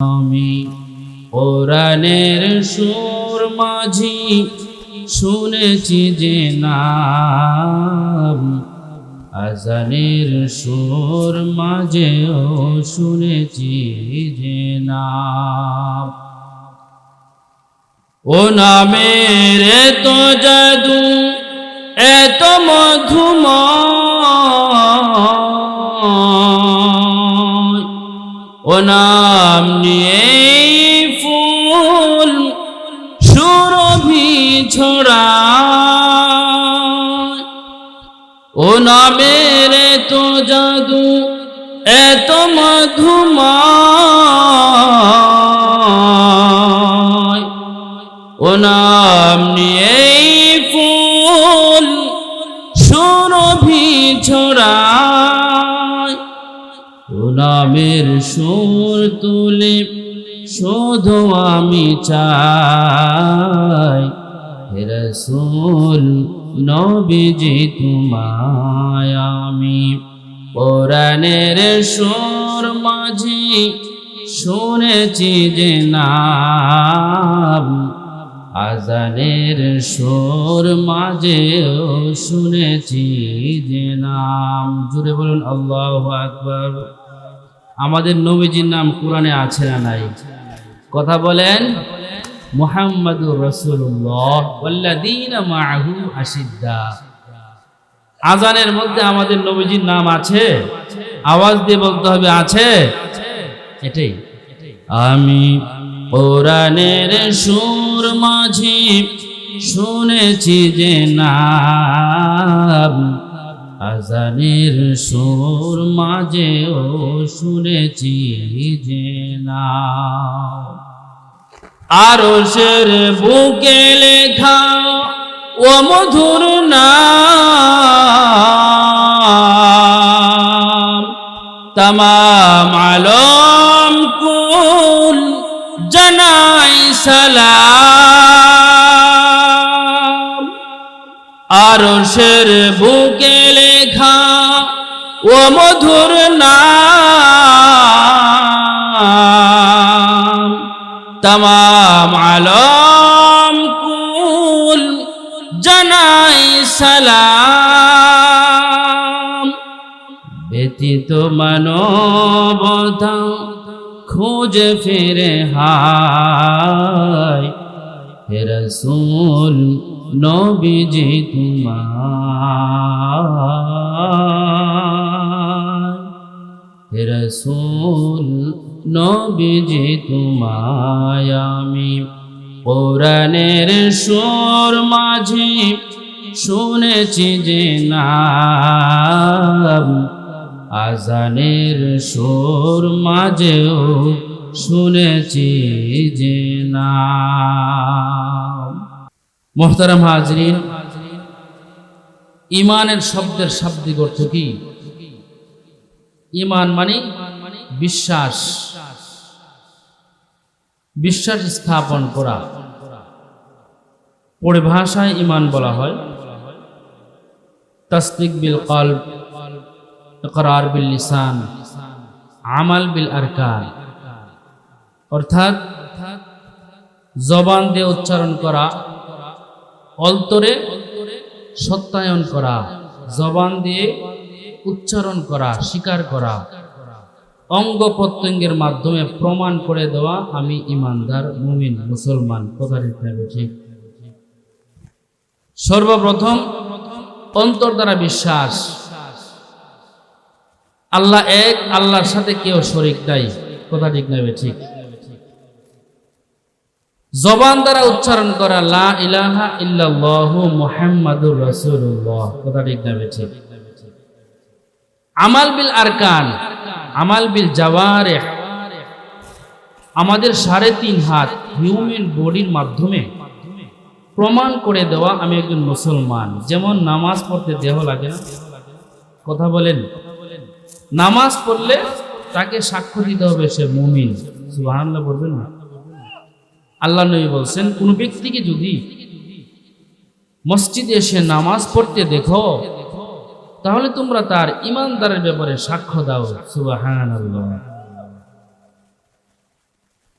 আমি কোরআনের সুর মাঝি শুনেছি যে নাম। আজানের সুর মাঝেও শুনেছি যে নাম। ও নামের এত জাদু, এত মধুময়। ও নাম নিয়ে ফুল সুরভি ছড়া ও নামের তো জাদু, এত মধুময়। ও নাম নিয়ে সুর তুলে শুধু আমি চাই। রসুল, নবীজি তোমায় আমি। সুর মাঝি শুনেছি যে নাম। আজানের সুর মাঝেও শুনেছি যে নাম। জুড়ে বলুন, আল্লাহ আকবর। আমাদের নবীজির নাম কোরআনে আছে না নাই? কথা বলেন, মোহাম্মদুর মাআহু আশিদ্দা। আজানের মধ্যে আমাদের নবীজির নাম আছে? আওয়াজ দিয়ে বলতে হবে, আছে? এটাই। আমি কোরআনের সুর মাঝি শুনেছি যে নাম আজানের সুর মাঝেও শুনেছি যে নাম আরও শের বুকে লেখা, ও মধুর নাম। তমাম আলম কুল জানাই সালাম। আরও শের বুকে লেখা ও মধুর নাম। তমাম আলম কুল জানাই সালাম। ব্যতীত মানবতা খুঁজে ফিরে হায় হে রসুল নবীজি তোমার। রসুল, নবীজি তোমায় আমি সুর মাঝে শুনেছি যে নাম। আজানের সুর মাঝেও শুনেছি যে নাম। মোহতারাম হাজরিন, ইমানের শব্দের শাব্দিক অর্থ কি? ইমান মানে বিশ্বাস। বিশ্বাস স্থাপন করা। পরিভাষায় ইমান বলা হয়। তসদিক বিল কলব, ইকরার বিল লিসান, আমাল বিল আরকান। অর্থাৎ জবান দিয়ে উচ্চারণ করা, অন্তরে সত্যায়ন করা, জবান দিয়ে উচ্চারণ করা, স্বীকার করা। অঙ্গ প্রত্যঙ্গের মাধ্যমে প্রমাণ করে দেওয়া, আমি ইমানদার, মুমিন, মুসলমান কথা ঠিক? সর্বপ্রথম অন্তর দ্বারা বিশ্বাস। আল্লাহ এক, আল্লাহর সাথে কেউ শরিক নাই। কথা ঠিক নেবে ঠিক? জবান দ্বারা উচ্চারণ করা, লা ইলাহা ইল্লাল্লাহ মুহাম্মাদুর রাসূলুল্লাহ। কথা ঠিক নেবে ঠিক? আমাল বিল আরকান, আমাল বিল জাওয়ারিহ আমাদের সাড়ে তিন হাত হিউম্যান বডির মাধ্যমে প্রমাণ করে দেওয়া আমি একজন মুসলমান। যেমন নামাজ পড়তে দেহ লাগে না। কথা বলেন। নামাজ পড়লে তাকে সাক্ষ্য দিতে হবে সে মুমিন। সুবহানাল্লাহ বলবেন না? আল্লাহ নবী বলছেন, কোন ব্যক্তিকে যদি মসজিদে এসে নামাজ পড়তে দেখো তাহলে তোমরা তার ইমানদারের ব্যাপারে সাক্ষ্য দাও সুবাহান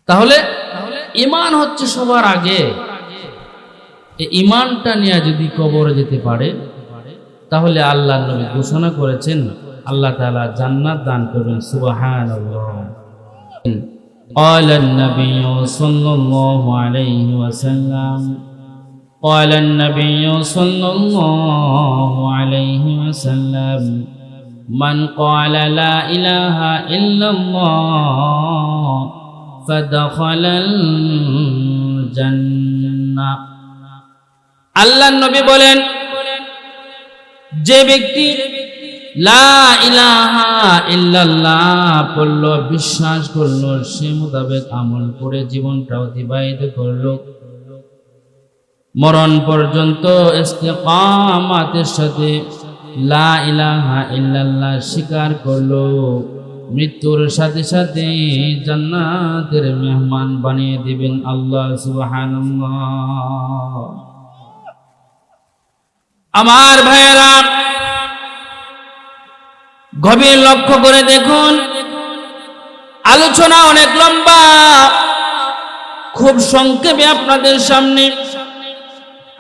তাহলে ইমান হচ্ছে সবার আগে এই ইমানটা নিয়ে যদি কবরে যেতে পারে তাহলে আল্লাহ নবী ঘোষণা করেছেন আল্লাহ তাআলা জান্নাত দান করবেন সুবহানাল্লাহ قال النبي صلى الله عليه وسلم قال النبي صلى الله عليه وسلم من قال لا إله إلا الله فدخل الجنة আল্লাহ নবী বলেন যে ব্যক্তি লা ইলাহা ইল্লাল্লাহ পড়ল বিশ্বাস করলো সে মোতাবেক আমল করে জীবনটা অতিবাহিত করলো মরণ পর্যন্ত ইস্তেকামাতের সাথে লা ইলাহা ইল্লাল্লাহ স্বীকার করল। মৃত্যুর সাথে সাথে জান্নাতের মেহমান বানিয়ে দিবেন আল্লাহ সুবহানাল্লাহ। আমার ভাইয়েরা, গভীর লক্ষ্য করে দেখুন, আলোচনা অনেক লম্বা। খুব সংক্ষেপে আপনাদের সামনে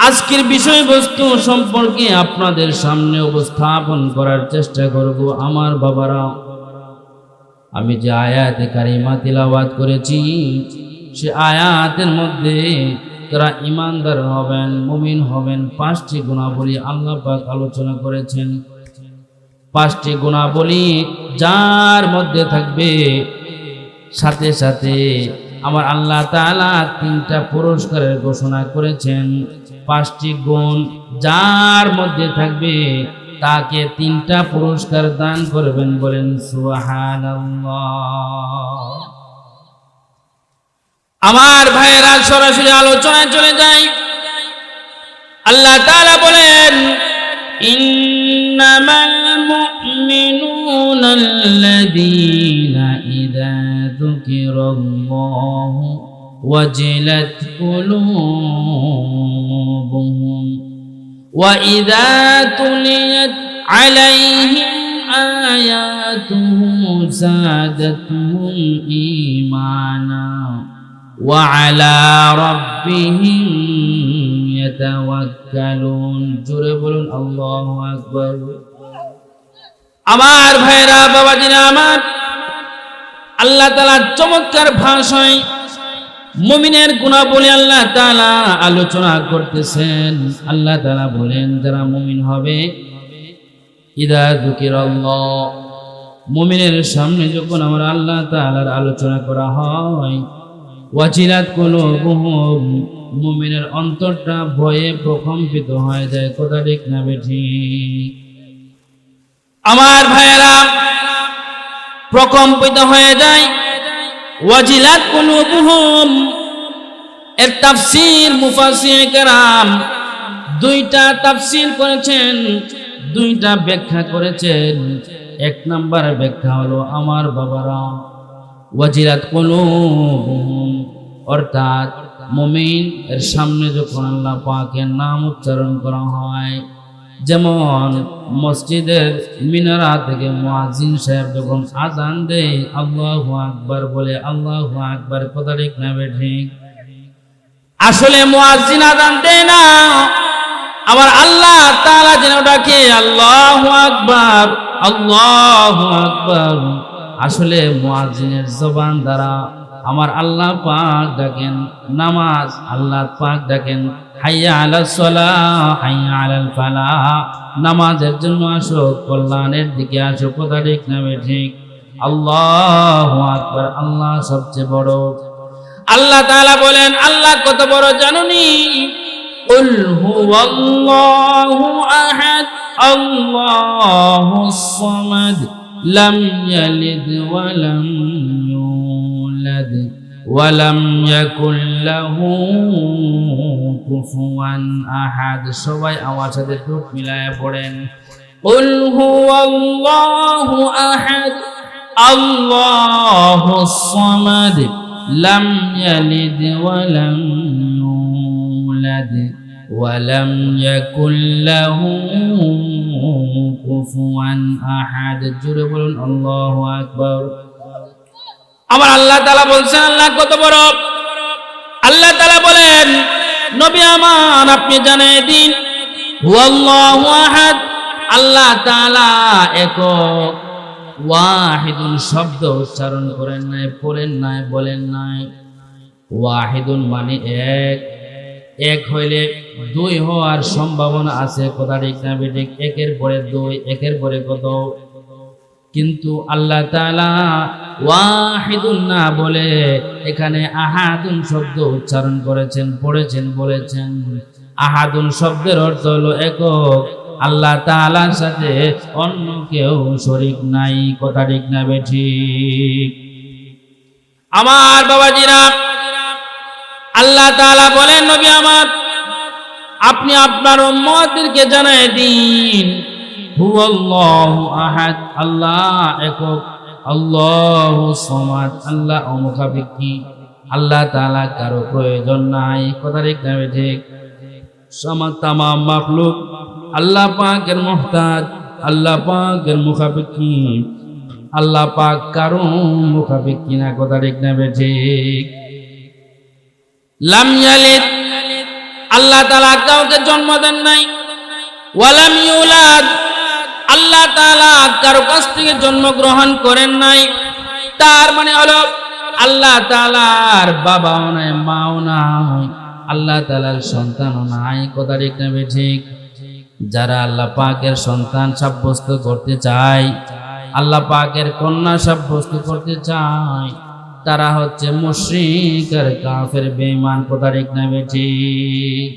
আজকের বিষয়বস্তু সম্পর্কে আপনাদের সামনে উপস্থাপন করার চেষ্টা করব আমার বাবারা। আমি যে আয়াতে কারিমা তিলাওয়াত করেছি, সে আয়াতের মধ্যে তারা ইমানদার হবেন, মুমিন হবেন, পাঁচটি গুণাবলী আল্লাহ পাক আলোচনা করেছেন। পাঁচটি গুণাবলী যার মধ্যে থাকবে, সাথে সাথে আমার আল্লাহ তাআলা তিনটা পুরস্কারের ঘোষণা করেছেন। পাঁচটি গুণ যার মধ্যে থাকবে, তাকে তিনটা পুরস্কার দান করবেন বলেন সুবহানাল্লাহ। আমার ভাইয়েরা সরাসরি আলোচনায় চলে যাই। আল্লাহ তাআলা বলেন, ইন্নামাল মুমিনুনা আল্লাযীনা ইযা যুকিরাল্লাহু ওয়াজিলাত কুলুবুহুম وإذا تليت عليهم آياته زادتهم إيمانا وعلى ربهم يتوكلون جرب الله أكبر আমার ভাইরা বাবাজিরা আমার আল্লাহ তালা চমৎকার ভাষায় মুমিনের গুণাবলী আল্লাহ তালা আলোচনা করতেছেন। আল্লাহ তালা বলেন, যারা মমিন হবে, ইদা যুকিরাল্লাহ। মুমিনের সামনে যখন আমার আল্লাহ তাআলার আলোচনা করা হয়, ওয়াজিলাত কুলুবুহুম, মমিনের অন্তরটা ভয়ে প্রকম্পিত হয়ে যায়। কথা ঠিক না বেঠি? আমার ভাইয়েরা, প্রকম্পিত হয়ে যায়। ওয়াজিলাত কুলুবুহুম। এর তাফসীর মুফাসসির কেরাম দুইটা তাফসীর করেছেন, দুইটা ব্যাখ্যা করেছেন। এক নাম্বার ব্যাখ্যা হলো আমার বাবারা, ওয়াজিলাত কুলুবুহুম। অর্থাৎ মুমিন এর সামনে যখন আল্লাহ পাকের নাম উচ্চারণ করা হয় যেমন মসজিদের মিনারা থেকে মুয়াজ্জিন সাহেব যখন আজান দেয়, আল্লাহু আকবার বলে, আল্লাহ আকবার, কথা ঠিক না আসলে মুয়াজ্জিন আজান দেয় না। আমার আল্লাহ তাআলা যেন ডাকে, আল্লাহ আকবার, আল্লাহু আকবার। আসলে মুয়াজ্জিনের জবান দ্বারা আমার আল্লাহ পাক ডাকেন, নামাজ আল্লাহ পাক ডাকেন। হাইয়া আলা সলা হাইয়া আলাল ফালা নামাজের জন্য আসো কল্যাণের দিকে আসো কথা ঠিক না ঠিক আল্লাহ আকবার আল্লাহ সবচেয়ে বড় আল্লাহ তাআলা বলেন আল্লাহ কত বড় জানুনি قل هو الله أحد الله الصمد لم يلد ولم يولد ولم يكن له كفوا أحد সবাই আমার সাথে টুক মিলায় পড়েন قل هو الله أحد الله الصمد لم يلد ولم يولد ولم يكن له كفوا أحد জোরে বলুন الله أكبر আমার আল্লাহ তালা বলছেন, আল্লাহ কত বড়? আল্লাহ তালা বলেন, নবী আমার আপনি জানাই দিন আল্লাহ তাআলা একক ওয়াহিদুন শব্দ উচ্চারণ করেন নাই, পড়েন নাই, বলেন নাই। ওয়াহিদুন মানে এক। এক হইলে দুই হওয়ার সম্ভাবনা আছে, কথা ঠিক না বেঠিক। একের পরে দুই, একের পরে কত? কিন্তু আল্লাহ তাআলা ওয়াহিদুন না বলে এখানে আহাদুন শব্দ উচ্চারণ করেছেন, পড়েছেন, বলেছেন। আহাদুন শব্দের অর্থ হলো একক। আল্লাহ তাআলার সাথে অন্য কেউ শরিক নাই, কথা ঠিক না বেঠিক আমার বাবাজিরা, আল্লাহ তাআলা বলেন, নবী আমার, আপনি আপনার উম্মতদেরকে জানাই দিন। হুয়াল্লাহু আহাদ, আল্লাহ একক। আল্লাহু সমাদ, আল্লাহ অমুখাপেক্ষী, আল্লাহ তাআলা কারও প্রয়োজন নাই। কথা ঠিক না ঠিক সমাজ তামাম মাখলুক, আল্লাহ পাকের মুহতাজ, আল্লাহ পাকের মুখাপেক্ষী, আল্লাহ পাক কারও মুখাপেক্ষী না। কথা ঠিক না ঠিক লাম ইয়ালিদ, আল্লাহ তাআলা কাউকে জন্ম দেন নাই। ওয়ালাম ইউলাদ আল্লাহ তাআলা কারও কাছ থেকে জন্মগ্রহণ করেন নাই। তার মানে হলো আল্লাহ তাআলার বাবাও নাই, মাও নাই, আল্লাহ তাআলার সন্তানও নাই। কথা ঠিক না ঠিক? যারা আল্লাহ পাকের সন্তান সাব্যস্ত করতে চায়, আল্লাহ পাকের কন্যা সাব্যস্ত করতে চায়, তারা হচ্ছে মুশরিক আর কাফের, বেঈমান। কথা ঠিক না ঠিক?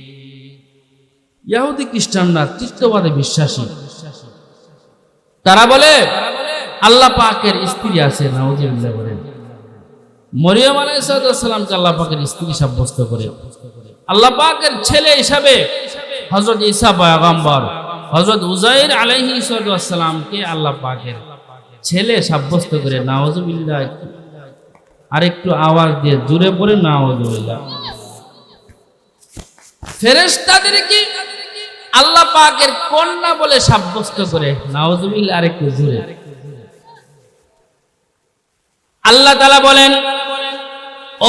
ইহুদি খ্রিস্টানরা তৃতীয়বাদে বিশ্বাসী। তারা বলে, আল্লাহ পাকের স্ত্রী আছে, নাউজুবিল্লাহ বলেন। মরিয়ম আলাইসালামকে আল্লাহ পাকের স্ত্রী সাব্যস্ত করে। আল্লাহ পাকের ছেলে হিসাবে হজরত ঈসা পয়গম্বর হজরত উজাইর আলাইহি সালামকে আল্লাহ পাকের ছেলে সাব্যস্ত করে। নাওজুবিল্লাহ আর একটু আওয়াজ দিয়ে জুড়ে পড়ে নাওজুবিল্লাহ ফেরেশতাদেরকে আল্লাহ পাকের কন্যা বলে সাব্যস্ত করে। নাওজুবিল্লাহ আর একটু জুড়ে আল্লাহ তালা বলেন,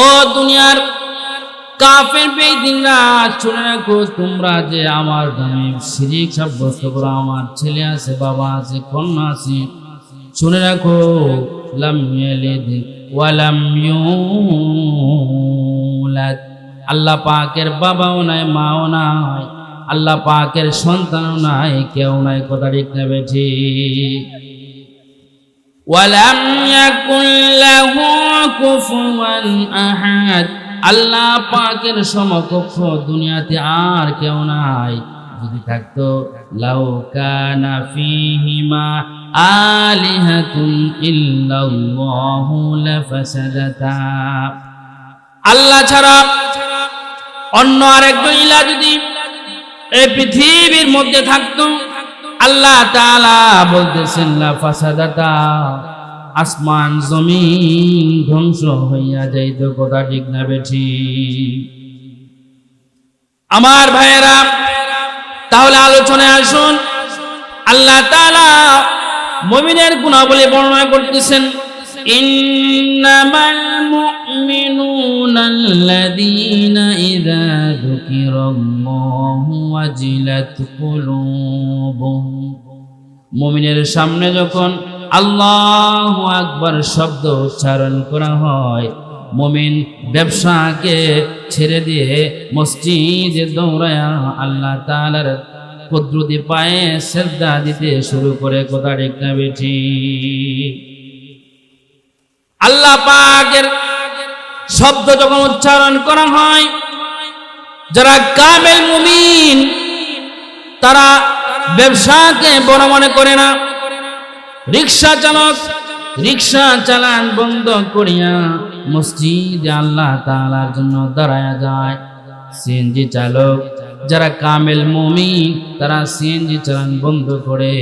ও দুনিয়ার কাফের বেদিনরা শুনে রাখো তোমরা যে আমার নামে শিরিক সাব্যস্ত করো, আমার ছেলে আছে, বাবা আছে, কন্যা আছে। শুনে রাখো আল্লাহ পাকের বাবাও নাই, মাও নাই। আল্লাহ পাকের সন্তান নাই, কেউ নাই, কথা ঠিক নেবে ঠিক ওয়ালাম ইয়াকুল্লাহু কুফুয়ান আহাদ। আল্লাহ পাকের সমকক্ষ দুনিয়াতে আর কেউ নাই। যদি থাকতো লাউকানা ফিহিমা আলিহাতুন ইল্লাল্লাহু লাফাসাদাতা। আল্লাহ ছাড়া অন্য আরেকজন ইলা যদি এই পৃথিবীর মধ্যে থাকতো। আল্লাহ বলতেছেন আসমান, জমিন ধ্বংস হইয়া যাইত কথা ঠিক না বেঠি। আমার ভাইয়েরা, তাহলে আলোচনায় আসুন। আল্লাহ তাআলা মুমিনের গুণাবলী বর্ণনা করতেছেন। ইন্নামাল মুমিনুনা আল্লাযীনা ইযা যুকিরাল্লাহু ওয়াজিলাত কুলুবুহুম মুমিনের সামনে যখন আল্লাহ আকবার শব্দ উচ্চারণ করা হয়, মুমিন ব্যবসাকে ছেড়ে দিয়ে মসজিদে দৌড়ায়া আল্লাহ তাআলার কুদরতি পায়ে শ্রদ্ধা দিতে শুরু করে। কথা ঠিক না বেঠি আল্লাহ পাকের শব্দ যখন উচ্চারণ করা হয়, যারা কামেল মুমিন, তারা ব্যবসাকে বড় মনে করে না। রিক্সা চালক, রিক্সা চালান বন্ধ করিয়া মসজিদে আল্লাহ তালার জন্য দাঁড়ায়া যায়। সিএনজি চালক, যারা কামেল মুমিন, তারা সিএনজি চালান বন্ধ করে।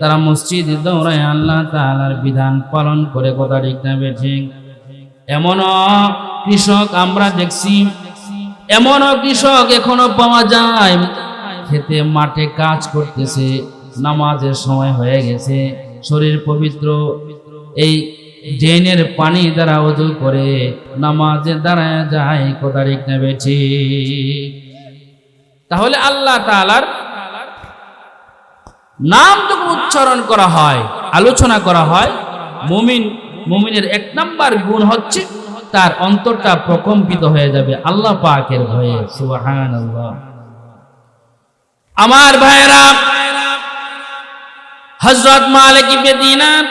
তারা মসজিদে দৌড়ায় আল্লাহ তাআলার বিধান পালন করে, কথা ঠিক না বেঠিক এমনও কৃষক আমরা দেখছি, এমনও কৃষক এখনও পাওয়া যায়, খেতে মাঠে কাজ করতেছে, নামাজের সময় হয়ে গেছে, শরীর পবিত্র, এই ড্রেনের পানি দ্বারা অজু করে নামাজে দাঁড়ায় যায় কোদারিক নেবে তাহলে আল্লাহ তাআলার নাম যখন উচ্চারণ করা হয়, আলোচনা করা হয়, মুমিন, মুমিনের এক নাম্বার গুণ হচ্ছে তার অন্তরটা প্রকম্পিত হয়ে যাবে আল্লাহ পাকের ভয়ে, সুবহানাল্লাহ। আমার ভাইরা হযরত মালিক ইবনে দিনার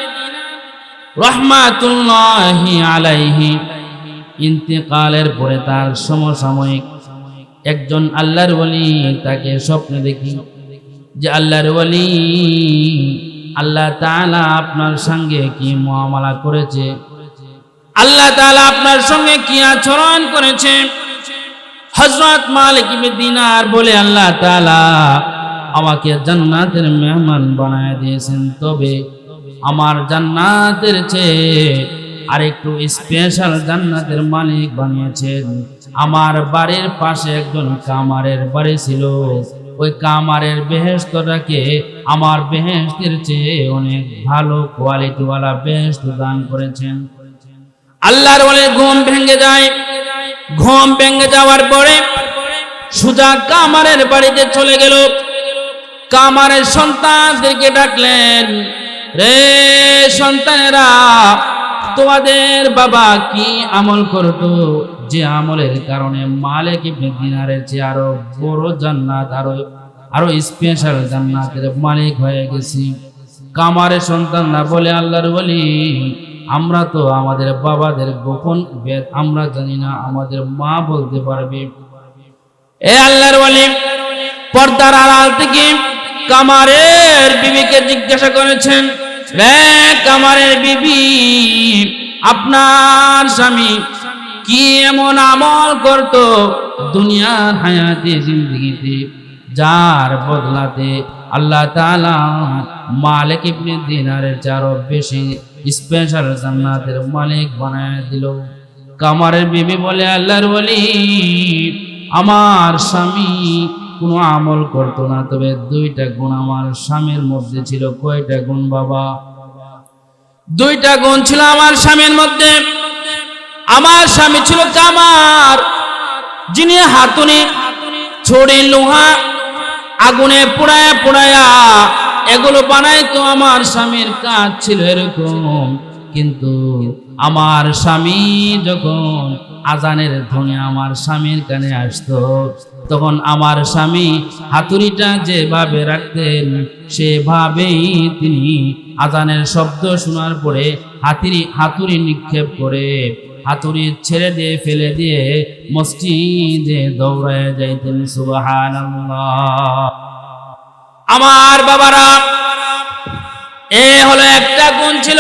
রহমাতুল্লাহি আলাইহি। ইন্তেকালের পরে তার সমসাময়িক একজন আল্লাহর ওলি তাকে স্বপ্নে দেখি যে আল্লাহর ওলি আল্লাহ তাআলা আপনার সঙ্গে কি মুআমালা করেছে? আল্লাহ তাআলা আপনার সঙ্গে কি আচরণ করেছে? হযরত মালিক দিনার বলে আল্লাহ তাআলা আমাকে জান্নাতের মেহমান বানায় দিয়েছেন। তবে আমার জান্নাতের চেয়ে আরেকটু স্পেশাল জান্নাতের মালিক বানিয়েছেন। আমার বাড়ির পাশে একজন কামারের বাড়ি ছিল। ওই কামারের বেহেস্তটাকে আমার বেহেস্তের চেয়ে অনেক ভালো কোয়ালিটিওয়ালা বেহেস্ত দান করেছেন। আল্লাহর বলে ঘুম ভেঙে যায়। ঘুম ভেঙে যাওয়ার পরে সুজা কামারের বাড়িতে চলে গেল। কামারের সন্তানদেরকে ডাকলেন রে সন্তানেরা, তোমাদের বাবা কি আমল করতো? যে আমলের কারণে মালিক ইবনে দিনারের যে আরও বড় জান্নাত, আরও আরও স্পেশাল জান্নাতের মালিক হয়ে গেছি। কামারের সন্তানরা বলে, আল্লাহর বলি আমরা তো আমাদের বাবাদের গোপন বেদ, আমরা জানি না, আমাদের মা বলতে পারবে। এ আল্লাহর বলি পর্দার আড়াল থেকে কামারের বিবিকে জিজ্ঞাসা করেছেন কামারের বিবি, আপনার স্বামী কি এমন আমল করত দুনিয়ার হায়াতে, জিন্দগিতে, যার বদলাতে আল্লাহ তাআলা মালিক ইবনে দিনারের চারও বেশি স্পেশাল জান্নাতের মালিক বানায় দিল। কামারের বিবি বলে, আল্লাহর বলি আমার স্বামী কোনো আমল করতো না, তবে দুইটা গুণ আমার স্বামীর মধ্যে ছিল। কয়টা গুণ বাবা? দুইটা গুণ ছিল আমার স্বামীর মধ্যে। আমার স্বামী ছিল কামার, যিনি হাতুনি ছড়ি লোহা, আগুনে পোড়ায়া পোড়ায়া এগুলো বানাই তো আমার স্বামীর কাজ ছিল এরকম। কিন্তু আমার স্বামী যখন আজানের ধ্বনি আমার স্বামীর কানে আসতো তখন আমার স্বামী হাতুড়িটা যেভাবে রাখতেন, সেভাবেই তিনি আজানের শব্দ শোনার পরে হাতুড়ি হাতুড়ি নিক্ষেপ করে। হাতুড়ি ছেড়ে দিয়ে, ফেলে দিয়ে মসজিদে দৌড়ায় যাইতেন, সুবহানাল্লাহ। আমার বাবারা, এ হলো একটা গুণ ছিল।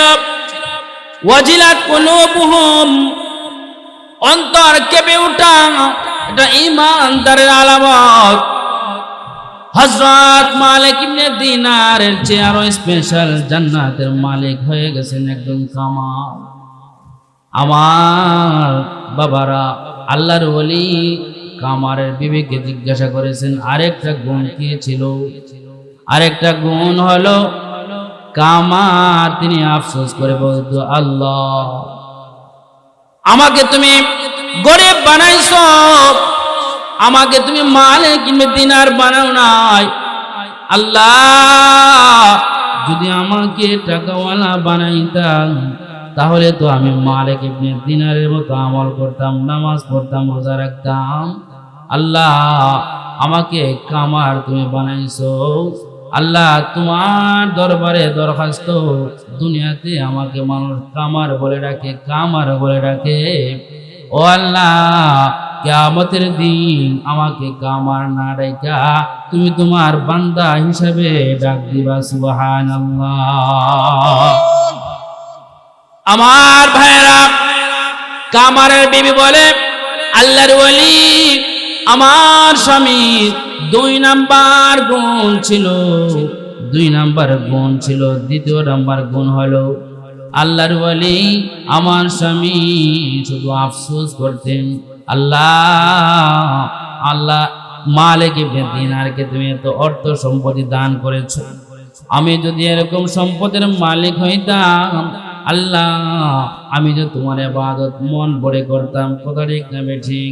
ওয়াজিলাত কুলুবুহুম, অন্তর কেঁপে উঠা এটা ইমানদারের আলামত। হযরত মালিক ইবনে দিনারের চেয়ে আরও স্পেশাল জান্নাতের মালিক হয়ে গেছেন একজন কামাল। আমার বাবারা, আল্লাহর ওলি কামারের বিবেকে জিজ্ঞাসা করেছেন, আরেকটা গুণ কি ছিল? আরেকটা গুণ হলো, কামার তিনি আফসোস করে বলতো, আল্লাহ, আমাকে তুমি গরিব বানাইছো আমাকে তুমি মালে কিংবা দিনার বানাও নাই। আল্লাহ, যদি আমাকে টাকাওয়ালা বানাইতাম তাহলে তো আমি মালিক ইবনে দিনারের মতো আমল করতাম, নামাজ পড়তাম, রোজা রাখতাম। আল্লাহ, আমাকে কামার তুমি বানাইছো। আল্লাহ, তোমার দরবারে দরখাস্ত দুনিয়াতে আমাকে মানুষ কামার বলে ডাকে, কামার বলে ডাকে। ও আল্লাহ, কেয়ামতের দিন আমাকে কামার না ডাইকা তুমি তোমার বান্দা হিসাবে ডাক দিবা, সুবহানাল্লাহ। আমার ভাইয়েরা, কামারের বিবি বলে, আল্লাহর ওলি আমার স্বামী দুই নাম্বার গুণ ছিল, দুই নাম্বার গুণ ছিল, দ্বিতীয় নাম্বার গুণ হলো আল্লাহর ওলি আমার স্বামী শুধু আফসোস করতেন। আল্লাহ আল্লাহ মালিক ইবনে দিনারকে তুমি এত অর্থ সম্পত্তি দান করেছ। আমি যদি এরকম সম্পদের মালিক হইতাম, আল্লাহ, আমি যে তোমার আবাদত মন ভরে করতাম, কথা ঠিক না ঠিক?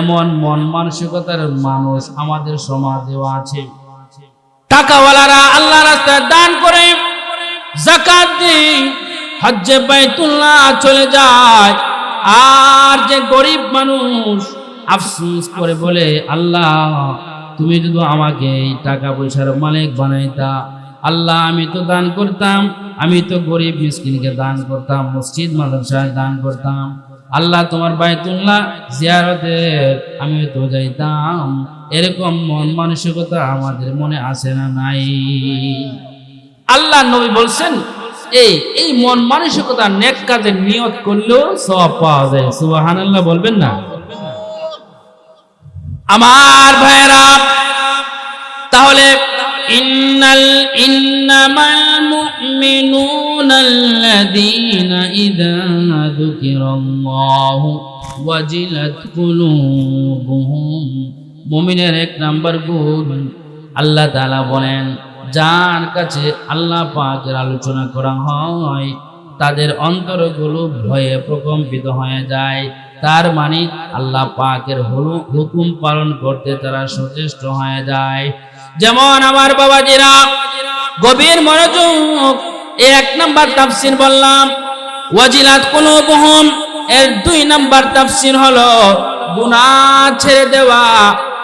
এমন মন মানসিকতার মানুষ আমাদের সমাজেও আছে। টাকাওয়ালারা আল্লাহ রাস্তায় দান করে, জাকাত দেয় হজ্জে বাইতুল্লাহ চলে যায়। আর যে গরিব মানুষ আফসোস করে বলে, আল্লাহ, তুমি যদি আমাকে এই টাকা পয়সার মালিক বানাইতা, আল্লাহ, আমি তো দান করতাম, আমি তো গরিব মিসকিনকে দান করতাম, মসজিদ মাদ্রাসায় দান করতাম, আল্লাহ, তোমার বাইতুল্লাহ জিয়ারতের আমি তো যাইতাম। এরকম মন মানসিকতা আমাদের মনে আসে না নাই? আল্লাহ নবী বলছেন এই এই মন মানসিকতা নেক কাজে নিয়ত করলেও সব পাওয়া যায়। সুবহানাল্লাহ বলবেন না? আমার ভাইরা তাহলে ইন্নাল ইন্নামাল মুমিনুনা আল্লাযীনা ইযা যুকিরাল্লাহু ওয়াজিলাত কুলুবুহুম। মুমিনের এক নাম্বার গুণ আল্লাহ তাআলা বলেন যার কাছে আল্লাহ পাকের আলোচনা করা হয়, তাদের অন্তরগুলো ভয়ে প্রকম্পিত হয়ে যায়। তার মানে আল্লাহ পাকের হলু, হুকুম পালন করতে তারা সচেষ্ট হয়ে যায়। যেমন আমার বাবাজিরা, গভীর মনোযোগ এক নাম্বার তাফসির বললাম, ওয়াজিলাত কুলুবুহুম, এর দুই নাম্বার তাফসির হলো, গুনাহ ছেড়ে দেওয়া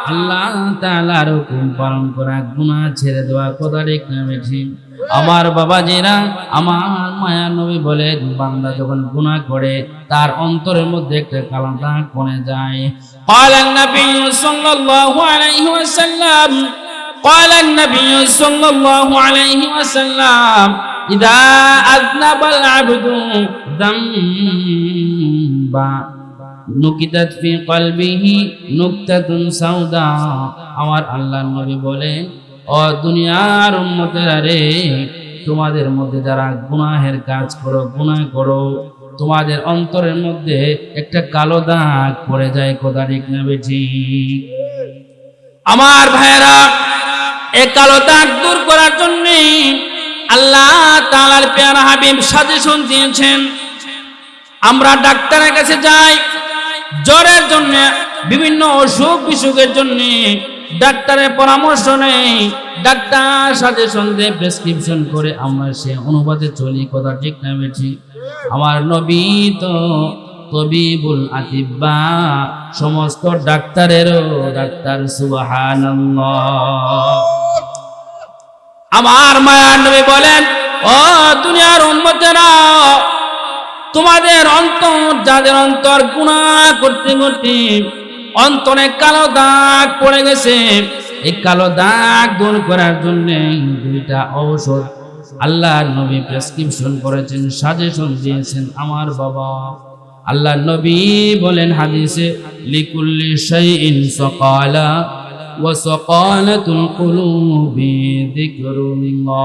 আল্লাহ তাআলার হুকুম পালন করা গুনাহ ছেড়ে দেওয়া কথা ঠিক না ঠিক আমার বাবাজিরা আমার মায়া নবী বলে বান্দা যখন গুনাহ করে তার অন্তরের মধ্যে একটা কালো দাগ বনে যায় قال النبي صلى الله عليه وسلم قال النبي صلى الله عليه وسلم إذا أذنب العبد ذنبا নুকিতাত ফি কলবিহি নুকতাতুন সাউদা। আমার আল্লাহর নবী বলে ও দুনিয়ার উম্মতেরা রে, তোমাদের মধ্যে যারা গুনাহের কাজ করো, গুনাহ করো, তোমাদের অন্তরের মধ্যে একটা কালো দাগ পড়ে যায়, কোথা ঠিক না ঠিক আমার ভাইয়েরা এই কালো দাগ দূর করার জন্য আল্লাহ তাআলার পেয়ারা হাবিব সাজেশন দিয়েছেন। আমরা ডাক্তারের কাছে যাই জ্বরের জন্য, বিভিন্ন অসুখ বিসুখের জন্য ডাক্তারের পরামর্শ নেই। ডাক্তার সাজেশন দিয়ে প্রেসক্রিপশন করে আমরা সে অনুবাদে চলি, কথা ঠিক না ঠিক আমার নবী তো তবিবুল আতিব্বা, সমস্ত ডাক্তারেরও ডাক্তার সুবহানাল্লাহ। আমার মায়ার নবী বলেন, ও দুনিয়ার উম্মতেরা তোমাদের অন্তর, যাদের অন্তর গুণা করতে করতে অন্তরে কালো দাগ পড়ে গেছে, এই কালো দাগ দূর করার জন্য দুইটা ঔষধ আল্লাহ নবী প্রেসক্রিপশন করেছেন সাজেশন দিয়েছেন আমার বাবা। আল্লাহ নবী বলেন হাদিসে, লিকুল্লি শাইইন সকালা ওয়া সকালাতুল কুলুবি যিকরুল্লাহ।